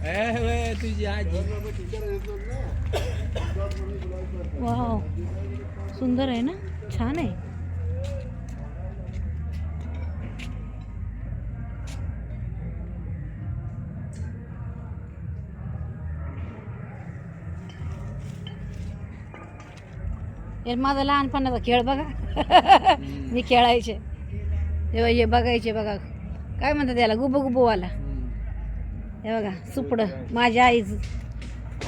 तुझी आजी वाव सुंदर आहे ना छान आहे हे माझा लहानपणाचा खेळ बघा. मी खेळायचे. तेव्हा हे बघायचे बघा. काय म्हणतात त्याला गुबू गुबूवाला हे बघा सुपडं. माझ्या आई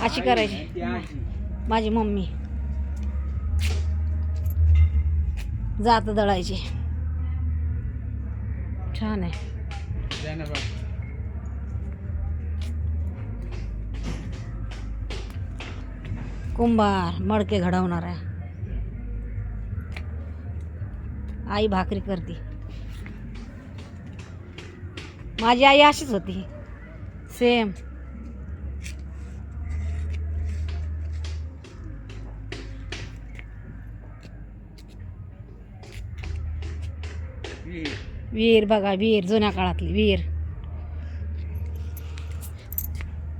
अशी करायची. माझी मम्मी. जात दळायची. छान आहे. कुंभार मडके घडवणार आहे. आई भाकरी करते. माझी आई अशीच होती. सेम विहीर. वीर बघा वीर जुन्या काळातली वीर.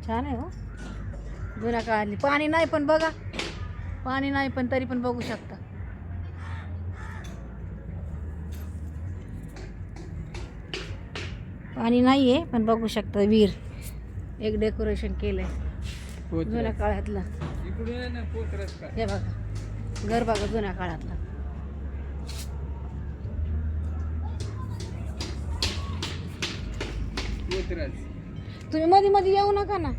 छान आहे हो. जुन्या काळातली. पाणी नाही पण बघा. पाणी नाही पण तरी पण बघू शकता. पाणी नाही आहे पण बघू शकता वीर. एक डेकोरेशन केलंय. जुन्या काळातलं. हे बघा. घर बघा जुन्या काळातलं. तुम्ही मध्ये मध्ये येऊ नका ना?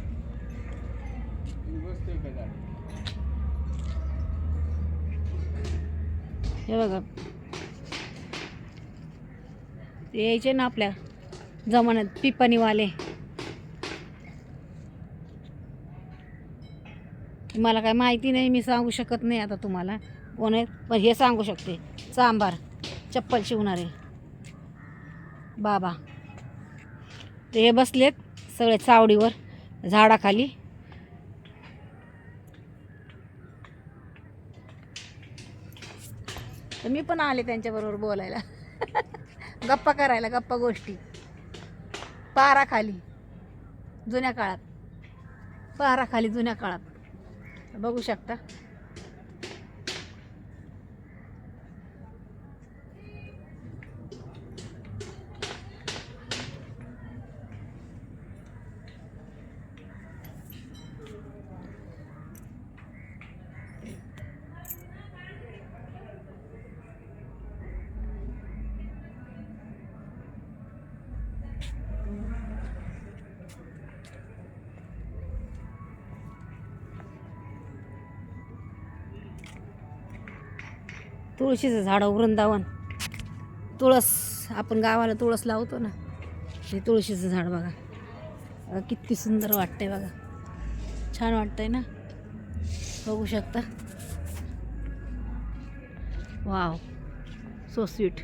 हे बघा. यायचे ना आपल्या जमान्यात पिपाणीवाले. मला काय माहिती नाही मी सांगू शकत नाही आता तुम्हाला. कोण आहे? पण हे सांगू शकते. सांबार चप्पल शिवणारे. बाबा. ते हे बसलेत सगळे चावडीवर झाडाखाली. तर मी पण आले त्यांच्याबरोबर बोलायला. गप्पा करायला गप्पा गोष्टी. पाराखाली. जुन्या काळात. पाराखाली जुन्या काळात. बघू शकता तुळशीचं झाड वृंदावन. तुळस आपण गावाला तुळस लावतो ना हे तुळशीचं झाड बघा. बघा किती सुंदर वाटतंय बघा. छान वाटतंय ना? बघू शकता. वाव. So sweet